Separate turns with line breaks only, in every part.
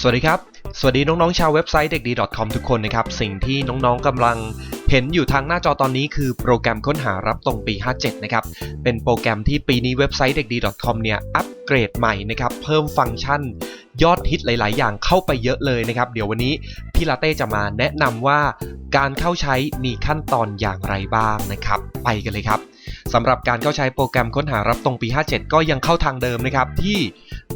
สวัสดีครับ สวัสดีน้องๆชาวเว็บไซต์เด็กดี .com ทุกคนนะครับ สิ่งที่น้องๆกำลังเห็นอยู่ทางหน้าจอตอนนี้คือโปรแกรมค้นหารับตรงปี 57 นะครับ เป็นโปรแกรมที่ปีนี้เว็บไซต์เด็กดี .com เนี่ย อัปเกรดใหม่นะครับ เพิ่มฟังก์ชันยอดฮิตหลาย ๆ อย่างเข้าไปเยอะเลยนะครับ เดี๋ยววันนี้พี่ลาเต้จะมาแนะนำว่าการเข้าใช้มีขั้นตอนอย่างไรบ้างนะครับ ไปกันเลยครับสำหรับการเข้าใช้โปรแกรมค้นหารับตรงปี 57 ก็ยังเข้าทางเดิมนะครับที่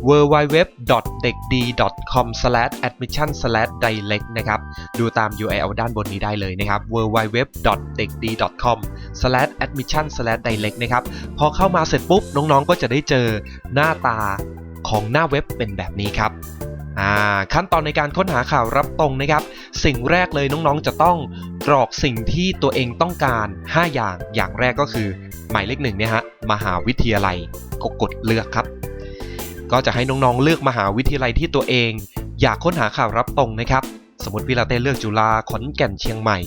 www.dekd.com/admission/direct นะครับดูตาม URL ด้านบนนี้ได้เลยนะครับ www.dekd.com/admission/direct นะครับพอเข้ามาเสร็จปุ๊บน้องๆ ก็จะได้เจอหน้าตาของหน้าเว็บเป็นแบบนี้ครับขั้นตอนในการค้นหาข่าวรับตรงนะครับ สิ่งแรกเลยน้องๆจะต้องกรอกสิ่งที่ตัวเองต้องการ 5 อย่างอย่างแรกก็คือ หมายเลขหนึ่งเนี่ยฮะมหาวิทยาลัยก็กดเลือกครับ ก็จะให้น้องๆเลือกมหาวิทยาลัยที่ตัวเอง อยากค้นหาข่าวรับตรงนะครับ สมมติพี่ลาเต้เลือกจุฬาขอนแก่นเชียงใหม่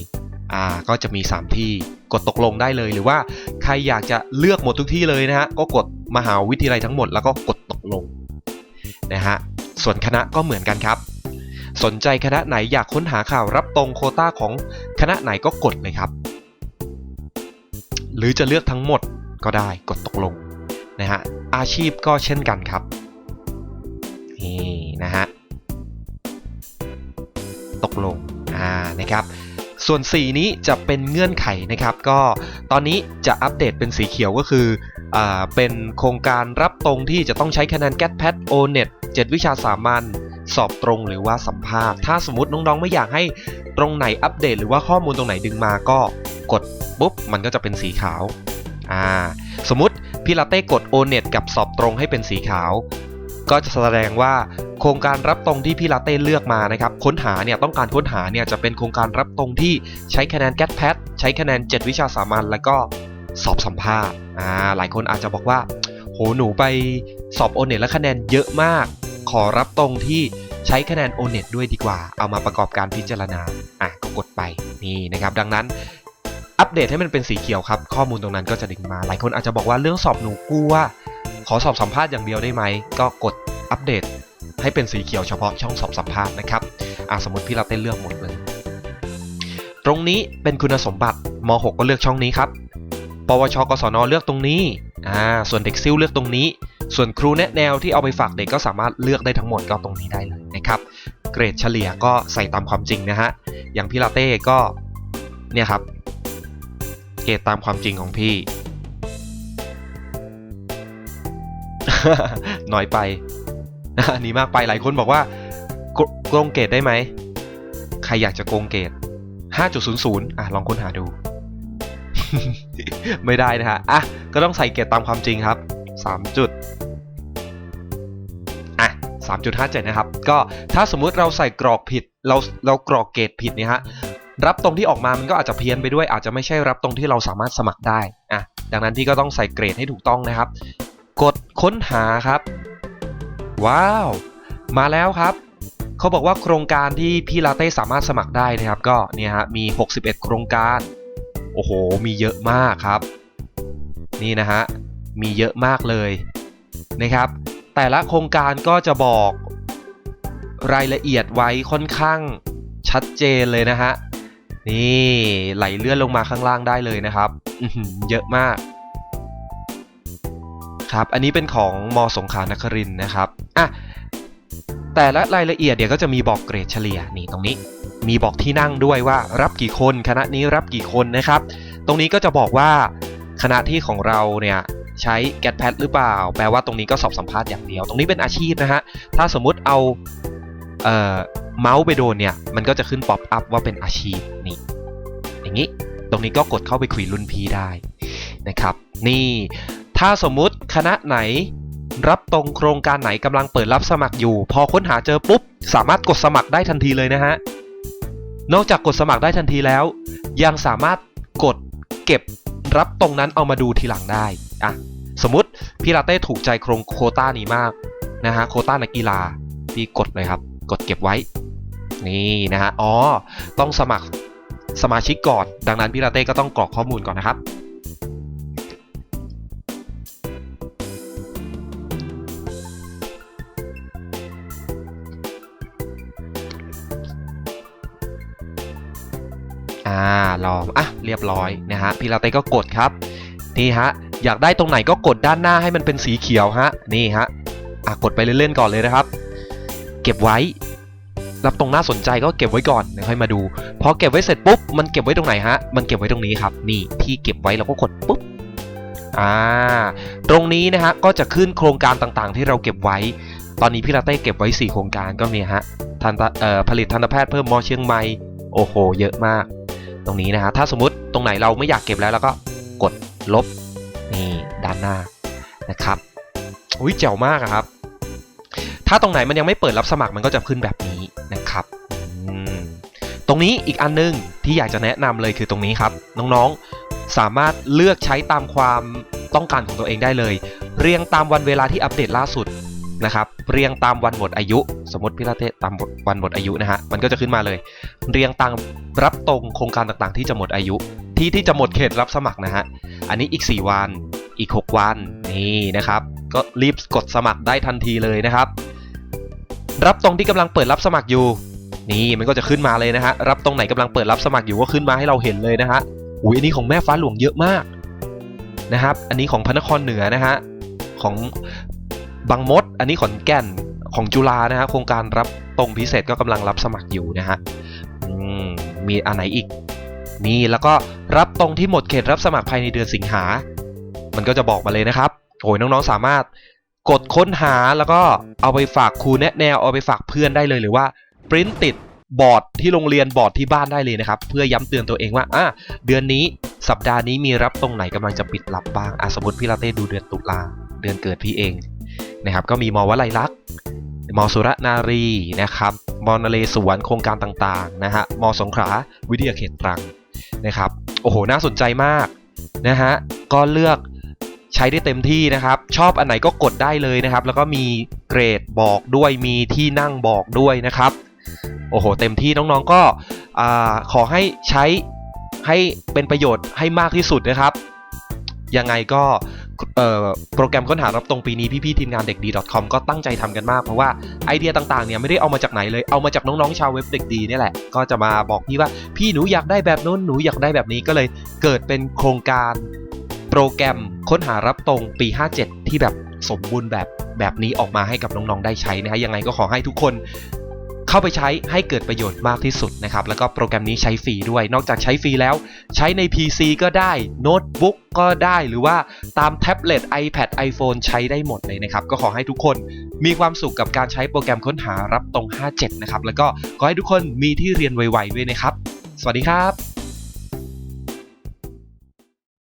อ่าก็จะมี 3 ที่กดตกลงได้เลยหรือว่าใครอยากจะเลือกหมดทุกที่เลยนะฮะก็กดมหาวิทยาลัยทั้งหมดแล้วก็กดตกลงนะฮะส่วนคณะก็เหมือนกันครับ สนใจคณะไหนอยากค้นหาข่าวรับตรงโคต้าของคณะไหนก็กดเลยครับ หรือจะเลือกทั้งหมดก็ได้กดตกลงนะฮะอาชีพก็เช่นกันครับ ตกลงอ่านะครับส่วนสีนี้จะเป็นเงื่อนไขนะครับก็ตอนนี้จะอัปเดตเป็นสีเขียวก็คืออ่าเป็นโครงการรับตรงที่จะต้องใช้คะแนน g a t p a d o n e t 7วิชาสามัญสอบตรงหรือว่าสัมภาษณ์ ถ้าสมมติน้องๆไม่อยากให้ตรงไหนอัปเดต หรือว่าข้อมูลตรงไหนดึงมาก็กดปุ๊บมันก็จะเป็นสีขาวอ่าสมมติพี่ลาเต้กด o n e t กับสอบตรงให้เป็นสีขาว ก็จะแสดงว่าโครงการรับตรงที่พี่ลาเต้เลือกมานะครับ ค้นหาเนี่ยต้องการค้นหาเนี่ยจะเป็นโครงการรับตรงที่ใช้คะแนน g a t p a d ใช้คะแนน 7 วิชาสามัญแล้วก็สอบสัมภาษณ์อ่าหลายคนอาจจะบอกว่า โหหนูไปสอบ o n e t แล้วคะแนนเยอะมาก ขอรับตรงที่ใช้คะแนน o n e t ด้วยดีกว่า เอามาประกอบการพิจารณาอะก็กดไปนี่นะครับ ดังนั้นอัปเดตให้มันเป็นสีเขียวครับ ข้อมูลตรงนั้นก็จะดึงมา หลายคนอาจจะบอกว่าเรื่องสอบหนูกลัว ขอสอบสัมภาษณ์อย่างเดียวได้ไหม ก็กดอัปเดต ให้เป็นสีเขียวเฉพาะช่องสอบสัมภาษณ์นะครับอะสมมติพี่เราเต้นเลือกหมดเลย ตรงนี้เป็นคุณสมบัติม .6 ก็เลือกช่องนี้ครับ ปวช กศน เลือกตรงนี้อ่าส่วนเด็กซิ่วเลือกตรงนี้ ส่วนครูแนะแนวที่เอาไปฝากเด็กก็สามารถเลือกได้ทั้งหมดก็ตรงนี้ได้เลยนะครับ เกรดเฉลี่ยก็ใส่ตามความจริงนะฮะ อย่างพี่ลาเต้ก็เนี่ยครับ เกรดตามความจริงของพี่ น้อยไปอันนี้มากไปหลายคนบอกว่าโกกงเกรดได้ไหม ใครอยากจะโกงเกรด5.00 อะ ลองค้นหาดู ไม่ได้นะฮะ อะ ก็ต้องใส่เกรดตามความจริงครับ 3 จุด อะ 3.57 นะครับ ก็ถ้าสมมุติเราใส่กรอกผิด เราเรากรอกเกรดผิดเนี่ยฮะ รับตรงที่ออกมามันก็อาจจะเพี้ยนไปด้วย อาจจะไม่ใช่รับตรงที่เราสามารถสมัครได้ อะ ดังนั้นพี่ก็ต้องใส่เกรดให้ถูกต้องนะครับ กดค้นหาครับ ว้าว มาแล้วครับเขาบอกว่าโครงการที่พี่ลาเต้สามารถสมัครได้นะครับ ก็เนี่ยฮะมี 61 โครงการ โอ้โห มีเยอะมากครับ นี่นะฮะ มีเยอะมากเลยนะครับ แต่ละโครงการก็จะบอกรายละเอียดไว้ค่อนข้างชัดเจนเลยนะฮะ นี่ไหลเลื่อนลงมาข้างล่างได้เลยนะครับอื้อหือเยอะมาก ครับ อันนี้เป็นของมสงขลานครินนะครับอะแต่ละรายละเอียดเดี๋ยวก็จะมีบอกเกรดเฉลี่ยนี่ตรงนี้ มีบอกที่นั่งด้วยว่ารับกี่คนคณะนี้รับกี่คนนะครับ ตรงนี้ก็จะบอกว่าคณะที่ของเราเนี่ยใช้ g a t p a d หรือเปล่า แปลว่าตรงนี้ก็สอบสัมภาษณ์อย่างเดียว ตรงนี้เป็นอาชีพนะฮะ ถ้าสมมุติเอาเอ่อเมาส์ไปโดนเนี่ย มันก็จะขึ้นป๊อปอัพว่าเป็นอาชีพนี่ อย่างนี้ ตรงนี้ก็กดเข้าไปคุยรุ่นพี่ได้นะครับ นี่ ถ้าสมมุติ คณะไหน รับตรงโครงการไหนกำลังเปิดรับสมัครอยู่ พอค้นหาเจอปุ๊บ สามารถกดสมัครได้ทันทีเลยนะฮะ นอกจากกดสมัครได้ทันทีแล้ว ยังสามารถกดเก็บรับตรงนั้นเอามาดูทีหลังได้อะสมมติพี่ลาเต้ถูกใจโครงโคต้านี้มากนะฮะโคต้านักกีฬาพี่กดเลยครับ กดเก็บไว้ นี่นะฮะอ๋อต้องสมัครสมาชิกก่อน ดังนั้นพี่ลาเต้ก็ต้องกรอกข้อมูลก่อนนะครับ อ่าลองอะเรียบร้อยนะฮะพี่ลาเต้ก็กดครับนี่ฮะอยากได้ตรงไหนก็กดด้านหน้าให้มันเป็นสีเขียวฮะนี่ฮะอะกดไปเล่นๆก่อนเลยนะครับ เก็บไว้รับตรงน่าสนใจก็เก็บไว้ก่อนเดี๋ยวค่อยมาดูพอเก็บไว้เสร็จปุ๊บมันเก็บไว้ตรงไหนฮะมันเก็บไว้ตรงนี้ครับนี่ที่เก็บไว้เราก็กดปุ๊บอ่าตรงนี้นะฮะก็จะขึ้นโครงการต่างๆ ที่เราเก็บไว้ ตอนนี้พี่ลาเต้เก็บไว้ 4 โครงการก็มีฮะทันผลิตทันตแพทย์เพิ่มมอเชียงใหม่โอ้โห เยอะมาก ตรงนี้นะฮะถ้าสมมติตรงไหนเราไม่อยากเก็บแล้วเราก็กดลบนี่ด้านหน้านะครับอุ้ยเจ๋วมากครับ ถ้าตรงไหนมันยังไม่เปิดรับสมัครมันก็จะขึ้นแบบนี้นะครับตรงนี้อีกอันนึงที่อยากจะแนะนำเลยคือตรงนี้ครับ น้องๆสามารถเลือกใช้ตามความต้องการของตัวเองได้เลย เรียงตามวันเวลาที่อัปเดตล่าสุด นะครับเรียงตามวันหมดอายุ สมมติพี่ลาเต้ตามวันหมดอายุนะฮะมันก็จะขึ้นมาเลย เรียงตามรับตรงโครงการต่างๆ ที่จะหมดอายุ ที่ที่จะหมดเขตรับสมัครนะฮะอันนี้อีก 4 วันอีก 6 วันนี่นะครับ ก็รีบกดสมัครได้ทันทีเลยนะครับ รับตรงที่กำลังเปิดรับสมัครอยู่ นี่มันก็จะขึ้นมาเลยนะฮะรับตรงไหนกำลังเปิดรับสมัครอยู่ก็ขึ้นมาให้เราเห็นเลยนะฮะอุ้ยอันนี้ของแม่ฟ้าหลวงเยอะมากนะครับ อันนี้ของพระนครเหนือนะฮะของ บางมด อันนี้ขอนแก่นของจุฬานะฮะโครงการรับตรงพิเศษก็กำลังรับสมัครอยู่นะฮะมมีอันไหนอีกมีแล้วก็รับตรงที่หมดเขตรับสมัครภายในเดือนสิงหา มันก็จะบอกมาเลยนะครับโอ้ยน้องๆสามารถกดค้นหาแล้วก็เอาไปฝากครูแนะแนวเอาไปฝากเพื่อนได้เลยหรือว่าปริ้นติดบอร์ดที่โรงเรียนบอร์ดที่บ้านได้เลยนะครับ เพื่อย้ำเตือนตัวเองว่าอะเดือนนี้สัปดาห์นี้มีรับตรงไหนกำลังจะปิดรับบ้างอะสมมติพี่ลาเต้ดูเดือนตุลาเดือนเกิดพี่เอง นะครับก็มีมอวลัยลักษณ์มอสุรนารีนะครับมอนเรศวรโครงการต่างๆนะฮะมอสงขลาวิทยาเขตตรังนะครับโอ้โหน่าสนใจมากนะฮะก็เลือกใช้ได้เต็มที่นะครับ ชอบอันไหนก็กดได้เลยนะครับ แล้วก็มีเกรดบอกด้วยมีที่นั่งบอกด้วยนะครับโอ้โหเต็มที่น้องๆก็ขอให้ใช้ให้เป็นประโยชน์ให้มากที่สุดนะครับ ยังไงก็ โปรแกรมค้นหารับตรงปีนี้พี่ๆทีมงานเด็กดี .com ก็ตั้งใจทำกันมากเพราะว่าไอเดียต่างๆเนี่ยไม่ได้เอามาจากไหนเลยเอามาจากน้องๆชาวเว็บเด็กดีนี่แหละ ก็จะมาบอกพี่ว่าพี่หนูอยากได้แบบนู้นหนูอยากได้แบบนี้ก็เลยเกิดเป็นโครงการโปรแกรมค้นหารับตรงปี 57 ที่แบบสมบูรณ์แบบแบบนี้ออกมาให้กับน้องๆได้ใช้นะฮะยังไงก็ขอให้ทุกคน เข้าไปใช้ให้เกิดประโยชน์มากที่สุดนะครับแล้วก็โปรแกรมนี้ใช้ฟรีด้วย นอกจากใช้ฟรีแล้ว ใช้ใน PC ก็ได้โน้ตบุ๊กก็ได้หรือว่าตามแท็บเล็ต iPad iPhone ใช้ได้หมดเลยนะครับก็ขอให้ทุกคนมีความสุขกับการใช้โปรแกรมค้นหารับตรง 57 นะครับแล้วก็ขอให้ทุกคนมีที่เรียนไวๆด้วยนะครับ สวัสดีครับ